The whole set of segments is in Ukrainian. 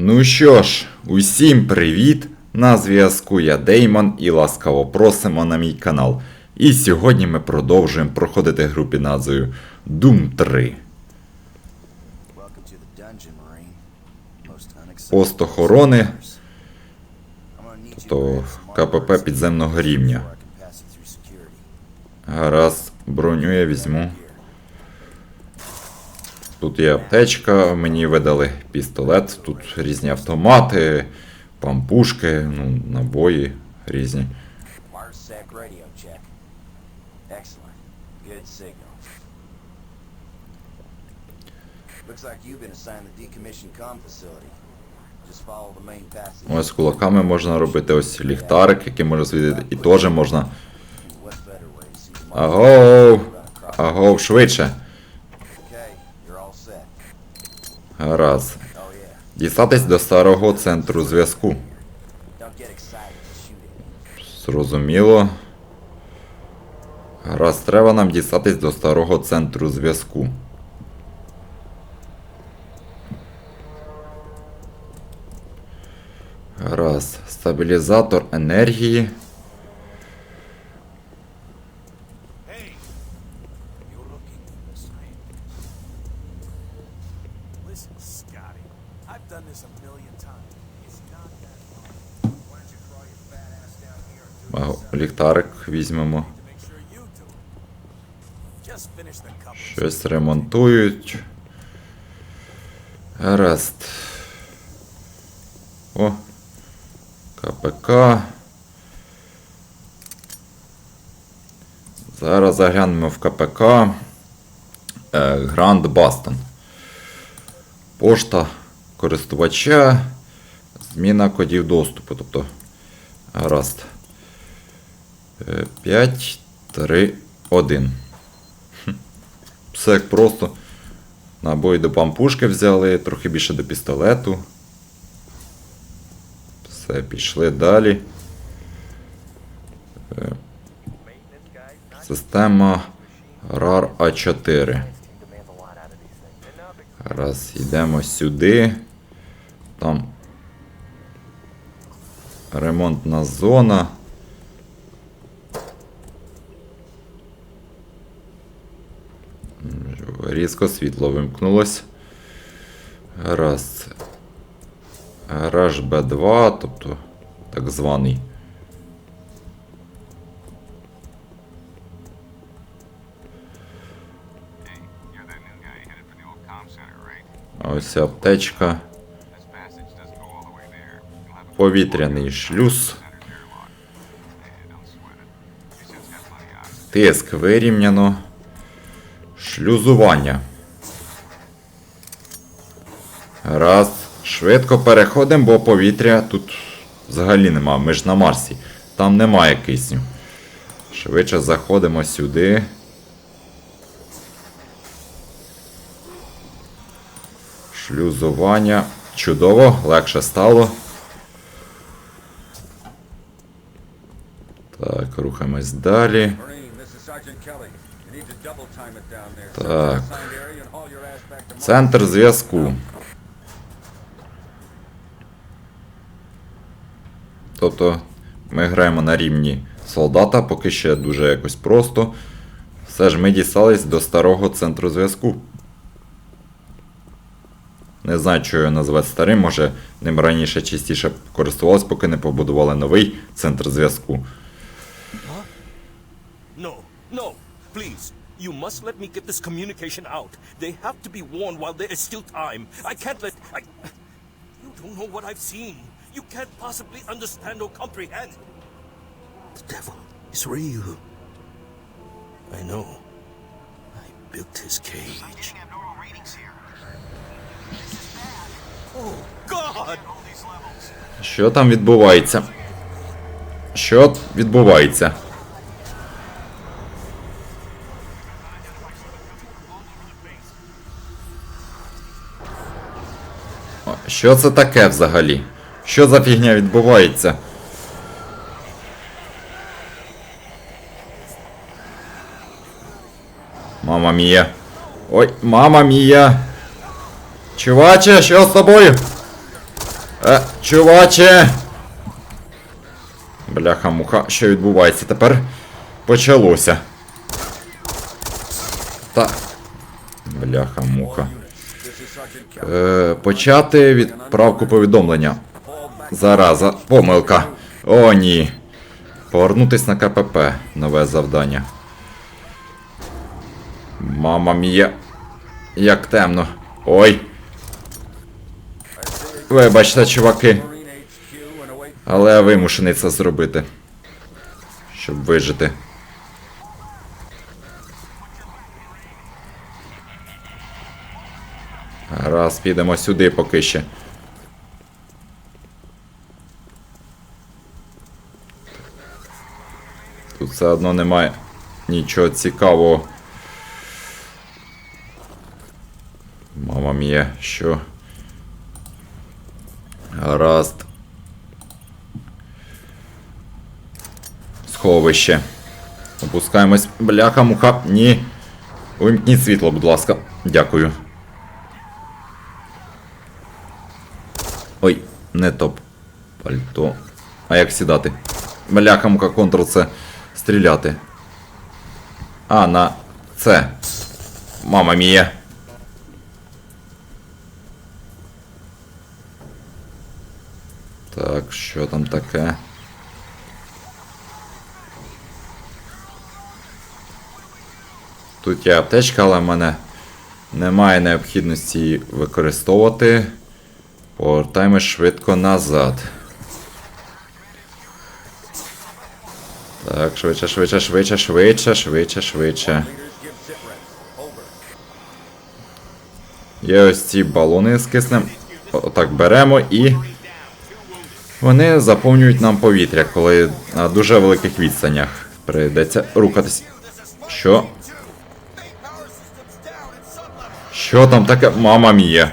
Ну що ж, усім привіт! На зв'язку я Деймон і ласкаво просимо на мій канал. І сьогодні ми продовжуємо проходити гру під назвою Doom 3. Welcome to the dungeon, Marine. Most unacceptable Пост охорони, I'm gonna need you to то grab some КПП підземного рівня. Гаразд, броню я візьму. Тут є аптечка, мені видали пістолет, тут різні автомати, пампушки, ну, набої різні. Ось кулаками можна робити ось ліхтарик, який можна світити, і теж можна. Агов! Агов, швидше. Oh. Дістатись до старого центру зв'язку. Зрозуміло. Гаразд, треба нам дістатись до старого центру зв'язку. Гаразд. Стабілізатор енергії. The cup. Щось ремонтують. Гаразд. О. КПК. Зараз заглянемо в КПК. Гранд Бастон. Пошта користувача. Зміна кодів доступу. Тобто. Гаразд. 5, 3, 1. Все як просто. Набої до пампушки взяли, трохи більше до пістолету. Все, пішли далі. Е, Система RAR A4. Раз, йдемо сюди. Там ремонтна зона. Різко світло вимкнулось. Гаразд. Гараж Б2, тобто так званий. Ось аптечка. Повітряний шлюз. Тиск вирівняно. Шлюзування. Раз. Швидко переходимо, бо повітря тут взагалі нема. Ми ж на Марсі. Там немає кисню. Швидше заходимо сюди. Шлюзування. Чудово, легше стало. Так, рухаємось далі. Так. Центр зв'язку. Тобто ми граємо на рівні солдата, поки ще дуже якось просто. Все ж ми дістались до старого центру зв'язку. Не знаю, що його назвати старим, може ним раніше частіше користувалися, поки не побудували новий центр зв'язку. please. You must let me get this communication out. They have to be warned while there is still time. I can't let. I. You don't know what I've seen. You can't possibly understand or comprehend. The devil is real. I know. I built his cage. Getting abnormal readings here. Oh, God! All these levels. Що там відбувається? Що відбувається? Що це таке взагалі? Що за фігня відбувається? Мама мія. Ой, мама мія. Чуваче, що з тобою? Е, чуваче! Бляха-муха, що відбувається тепер? Почалося. Is Sergeant Kelly. Е, почати відправку повідомлення. Зараза, помилка. О, ні. Повернутись на КПП. Нове завдання. Мама мія. Як темно. Ой. Вибачте, чуваки. Але я вимушений це зробити. Щоб вижити. Підемо сюди поки ще. Тут все одно немає нічого цікавого. Мама мія, що? Гаразд. Сховище. Опускаємось. Бляха, муха. Ні. Увімкніть світло, будь ласка. Дякую. Ой, не топ. Пальто. А як сідати? Бляха, муха, контрол це стріляти. А, на це. Мама мія. Так, що там таке? Тут є аптечка, але в мене немає необхідності її використовувати. Повертаємось швидко назад. Так, швидше, швидше, швидше, швидше, швидше, швидше. Є ось ці балони з киснем. Отак беремо і. Вони заповнюють нам повітря, коли на дуже великих відстанях прийдеться рухатись. Що? Що там таке? Мама мія.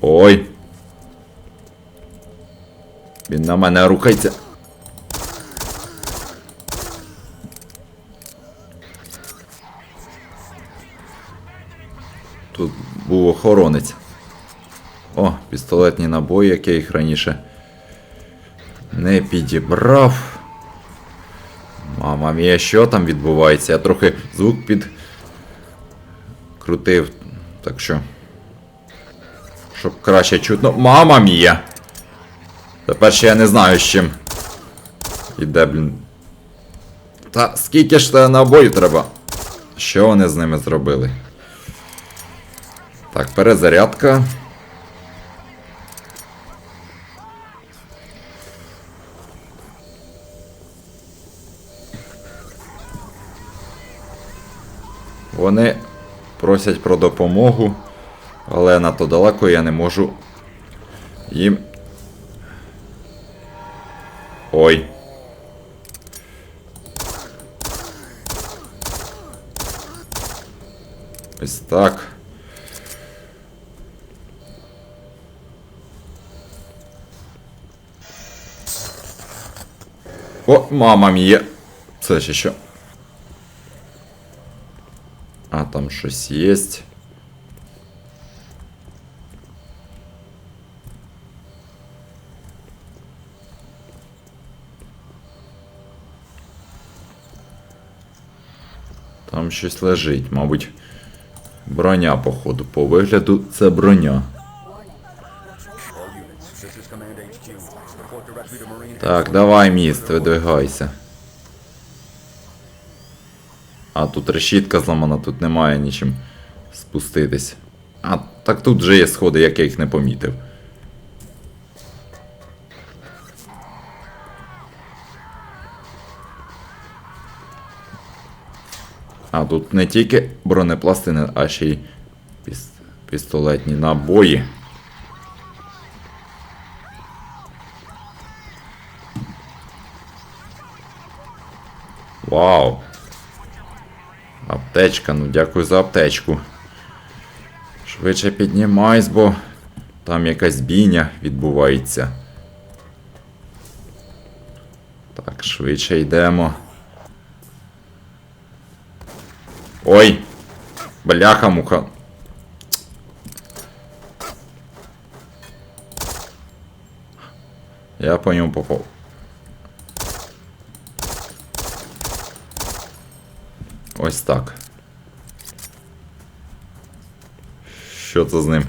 Ой. Він на мене рухається. Тут був охоронець. О, пістолетні набої, як я їх раніше не підібрав. Мама мія, що там відбувається? Я трохи звук під крутив. Так що щоб краще чутно. Мама мія! Тепер ще я не знаю з чим. Іде, блін. Та скільки ж набоїв треба? Що вони з ними зробили? Так, перезарядка. Вони просять про допомогу. Але надто далеко я не можу їм. Ой. Ось так. О, мама мія. Це ще що? А там щось єсть. Щось лежить, мабуть. Броня, походу. По вигляду це броня. Так, давай, міст, видвигайся. А, тут решітка зламана, тут немає нічим спуститись. А, так тут вже є сходи, як я їх не помітив. А, тут не тільки бронепластини, а ще й піс- пістолетні набої. Вау. Аптечка, ну дякую за аптечку. Швидше піднімайся, бо там якась бійня відбувається. Так, швидше йдемо. Ой! Бляха-муха. Я по ньому попав. Ось так. Що це з ним?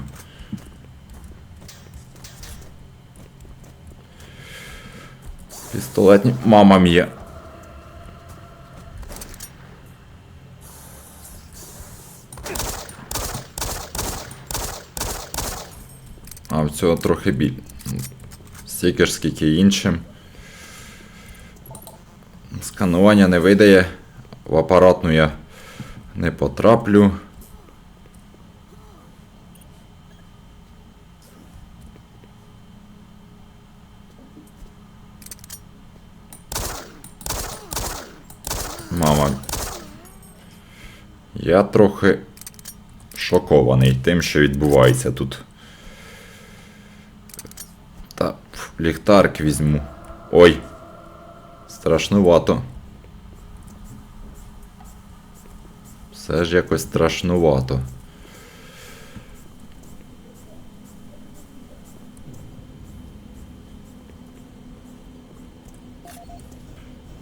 Пістолетні. Мама мія. Цього трохи біль. Стільки ж, скільки іншим. Сканування не видає. В апаратну я не потраплю. Мама. Я трохи шокований тим, що відбувається тут. Та пф, ліхтарик візьму. Ой. Страшнувато. Все ж якось страшнувато.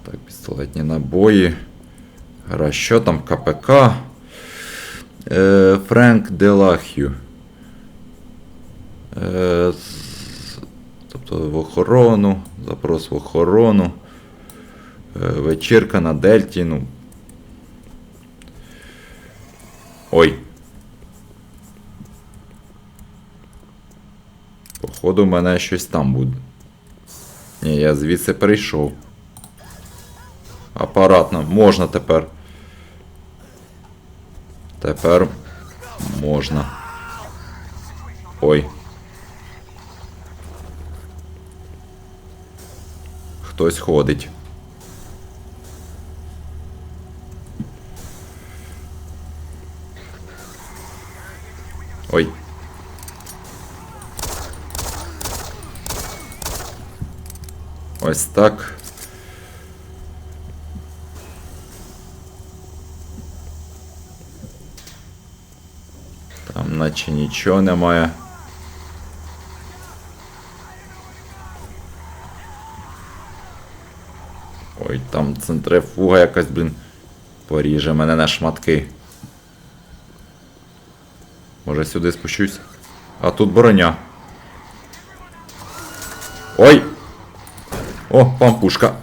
Так, пістолетні набої. Гра, що там? КПК. Е, Френк Делахю. Е, тобто в охорону. Запрос в охорону. Е, вечірка на Дельті. Ну. Ой. Походу, в мене щось там буде. Ні, я звідси прийшов. Апаратно, можна тепер. Тепер можна. Ой. Хтось ходить. Ой. Ось так. Там наче нічого немає. Там центрифуга якась, блін, поріже мене на шматки. Може сюди спущусь? А тут броня. Ой! О, пампушка.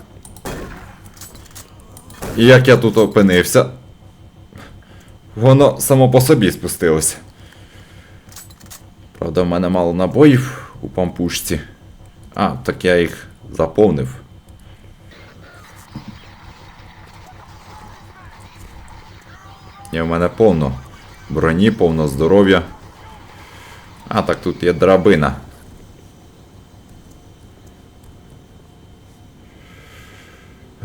І як я тут опинився? Воно само по собі спустилося. Правда, в мене мало набоїв у пампушці. А, так я їх заповнив. Ні, в мене повно броні, повно здоров'я. А, так тут є драбина.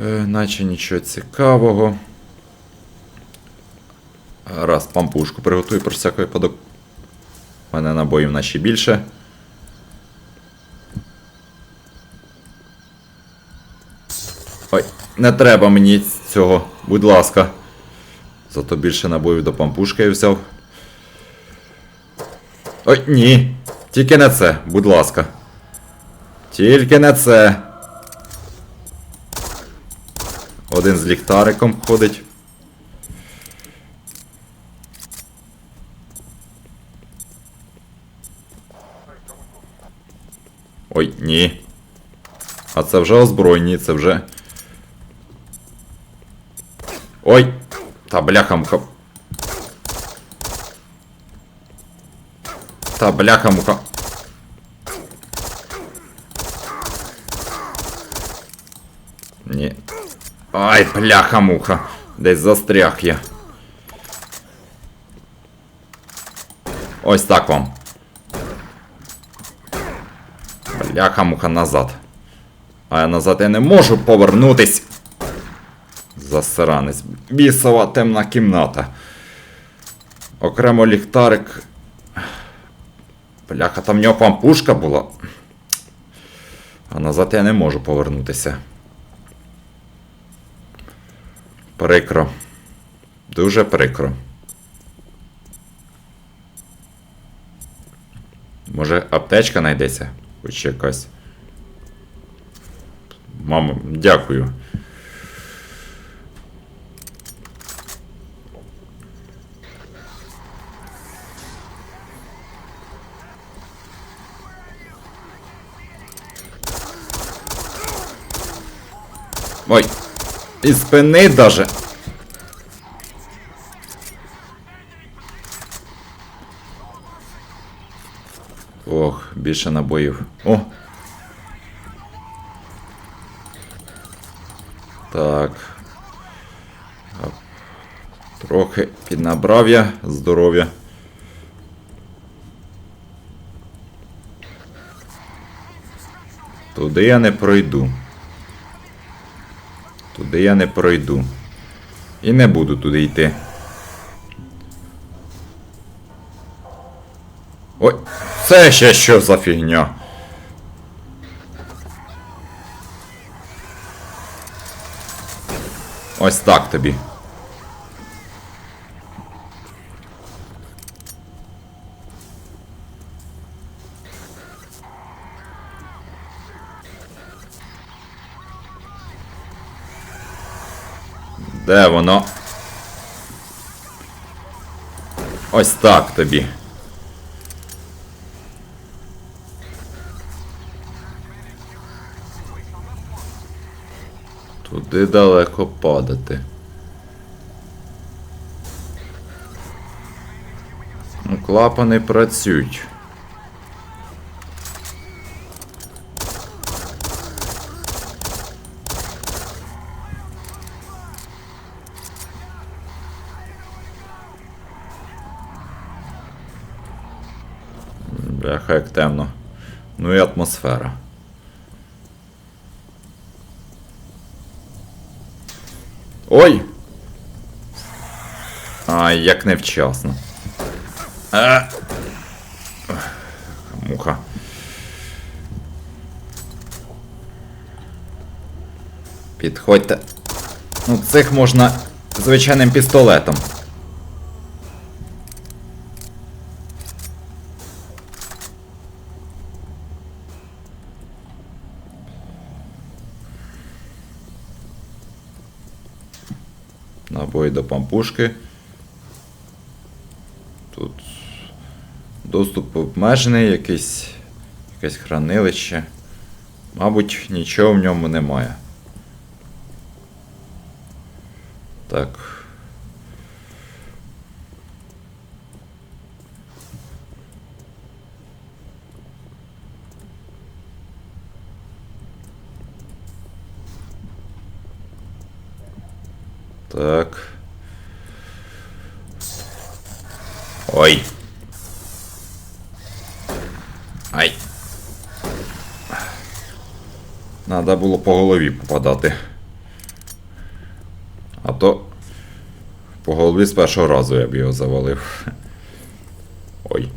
Е, наче нічого цікавого. Раз, пампушку приготую про всякий випадок. У мене набоїв наче більше. Ой, не треба мені цього, будь ласка. Зато більше набоїв до пампушки взяв. Ой, ні. Тільки не це, будь ласка. Тільки не це. Один з ліхтариком ходить. Ой, ні. А це вже озброєні, це вже. Ой! Та бляха-муха. Та бляха-муха. Ні. Ай, бляха-муха. Десь застряг я. Ось так вам. Бляха-муха назад. А я назад я не можу повернутись. Засранець. Бісова темна кімната. Окремо ліхтарик. Бляха, там в нього пампушка була. А назад я не можу повернутися. Прикро. Дуже прикро. Може, аптечка знайдеться? Хоч якась. Мамо, дякую. Ой, із спини даже. Ох, більше набоїв. О! Так. Трохи піднабрав я здоров'я. Туди я не пройду. Туди я не пройду. І не буду туди йти. Ой, це ще що за фігня? Ось так тобі. Де воно? Ось так тобі. Туди далеко падати. Ну, клапани працюють. Бляха, як темно. Ну і атмосфера. Ой! Ай, як невчасно. А. Муха. Підходьте. Ну, цих можна звичайним пістолетом. Набої до пампушки. Тут доступ обмежений, якийсь, якесь хранилище. Мабуть, нічого в ньому немає. Так. Так. Ой. Ай. Надо було по голові попадати. А то по голові з першого разу я б його завалив. Ой.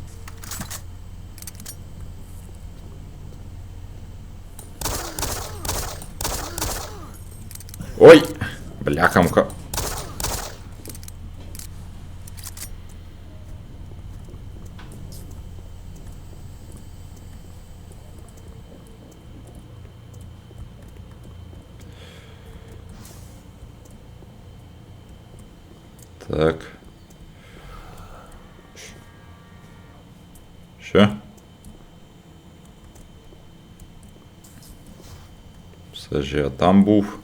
Ой! Бляхамка. Так. Що? Все ж я там був.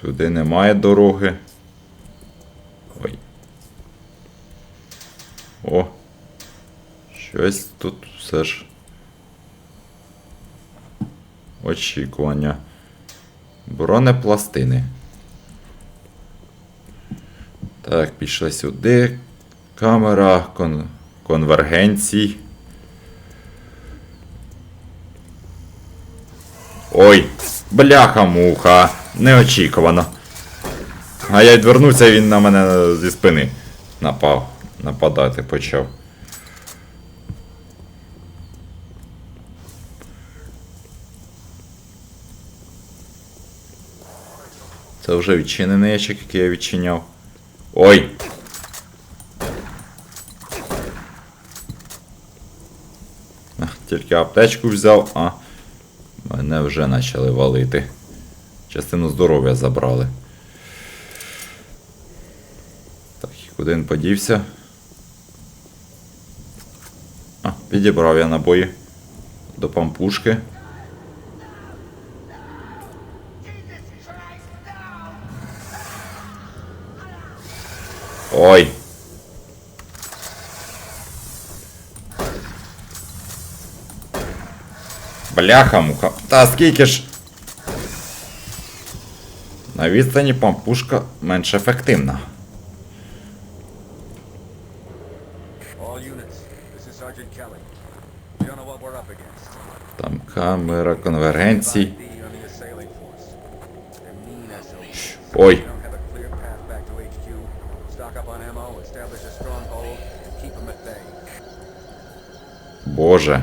Сюди немає дороги. Ой. О. Щось тут все ж. Очікування. Бронепластини. Так, пішли сюди. Камера кон... конвергенцій. Ой, бляха-муха. Неочікувано. А я відвернувся, він на мене зі спини напав. Нападати почав. Це вже відчинений ящик, який я відчиняв. Ой! Тільки аптечку взяв, а мене вже почали валити. Частину здоров'я забрали. Так, куди він подівся? А, підібрав я набої до пампушки. Ой. Бляха муха. Та скільки ж. На відстані пампушка менш ефективна. Там камера конвергенцій. B Боже.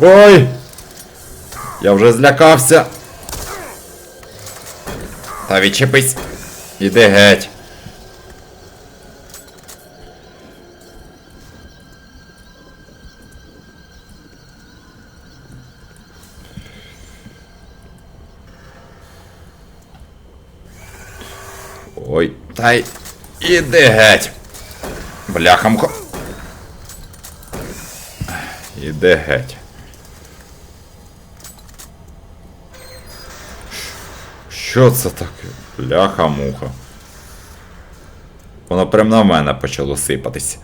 Ой! Я вже злякався. Та відчепись. Іди геть. Ой, та й іди геть. Бляха Іди геть. Що це таке? Бляха-муха. Воно прям на мене почало сипатись.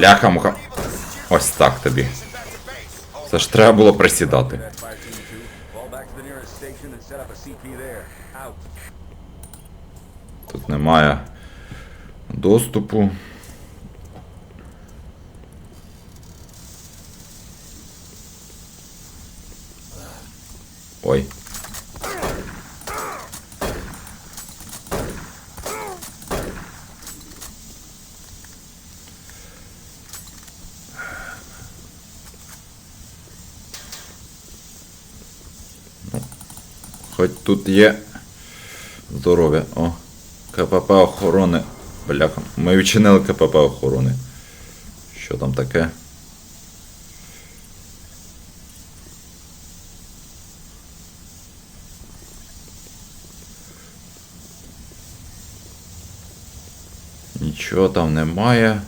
To secure Ось так тобі. Це ж треба було присідати. Тут немає team Хоч тут є здоров'я. О, КПП охорони. Бляха. Ми відчинили КПП охорони. Що там таке? Нічого там немає.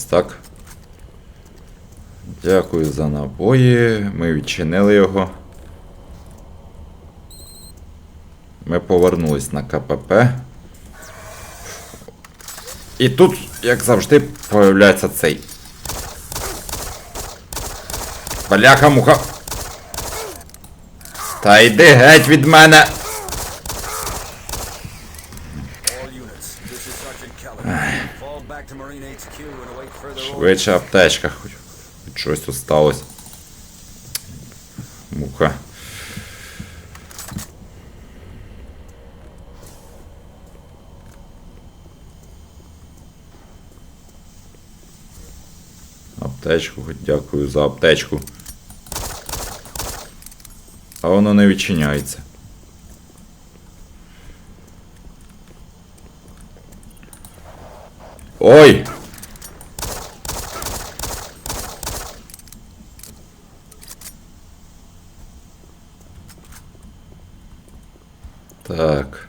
Ось так. Дякую за набої. Ми відчинили його. Ми повернулись на КПП. І тут, як завжди, появляється цей. Бляха муха. Та йди геть від мене. Швидше аптечка, хоч, щось тут сталося. Муха. Аптечку, хоч дякую за аптечку. А воно не відчиняється. Ой! Так.